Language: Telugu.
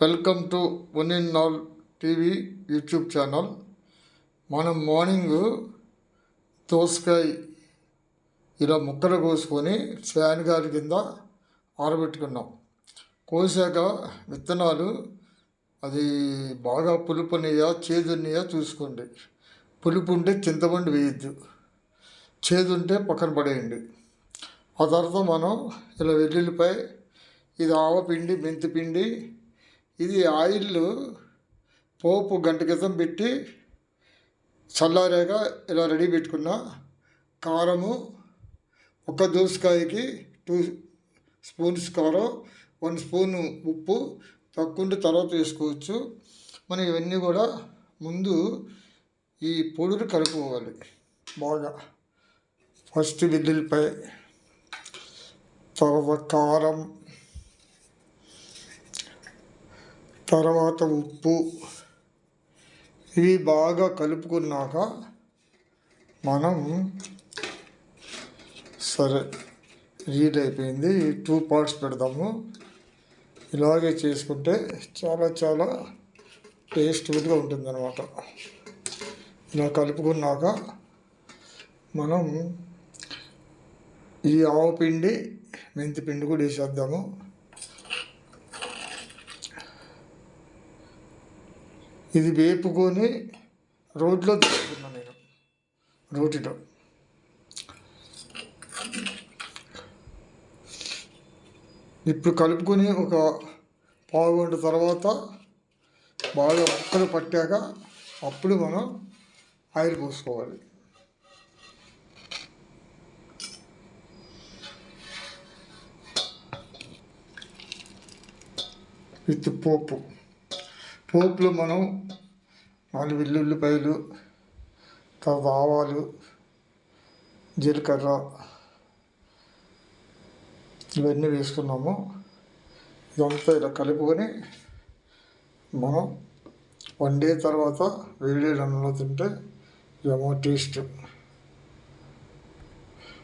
Welcome to one in all TV YouTube channel. మనం మార్నింగ్ దోసకాయ ఇలా ముక్కలు కోసుకొని ఫ్యాన్ గారి కింద ఆరబెట్టుకున్నాం. కోసాక విత్తనాలు అది బాగా పులుపు చేదున్నాయా చేదు చూసుకోండి. పులుపు ఉంటే చింతపండు వేయద్దు. చేదు ఉంటే పక్కన పడేయండి. ఆ తర్వాత మనం ఇలా వెల్లుల్లిపై ఇది ఆవపిండి మెంతిపిండి ఇది ఆయిల్ పోపు గంట క్రితం పెట్టి చల్లారాక ఇలా రెడీ పెట్టుకున్న. కారము ఒక దోసకాయకి టూ స్పూన్స్ కారం వన్ స్పూన్ ఉప్పు తక్కువ తర్వాత వేసుకోవచ్చు. మనం ఇవన్నీ కూడా ముందు ఈ పొడులు కలుపుకోవాలి. బాగా ఫస్ట్ వెల్లుల్లిపాయ తర్వాత కారం తర్వాత ఉప్పు. ఇవి బాగా కలుపుకున్నాక మనం సరే రీడ్ అయిపోయింది. టూ పార్ట్స్ పెడదాము. ఇలాగే చేసుకుంటే చాలా చాలా టేస్ట్ఫుల్గా ఉంటుంది అనమాట ఇలా కలుపుకున్నాక మనం ఈ ఆవు పిండి మెంతి పిండి కూడా వేసేద్దాము. ఇది వేపుకొని రోట్లో తీసుకున్నాను నేను. రోటిలో. ఇప్పుడు కలుపుకొని ఒక పావు గంట తర్వాత బాగా ముక్కలు పట్టాక అప్పుడు మనం ఆయిల్ పోసుకోవాలి. విత్ పోపు. పోపులో మనం నాలుగు వెల్లుల్లిపాయలు తర్వాత ఆవాలు జీలకర్ర ఇవన్నీ వేసుకున్నాము. ఇదంతా ఇలా కలుపుకొని మనం వండే తర్వాత వేడి అన్నంలో తింటే ఏమో టేస్ట్.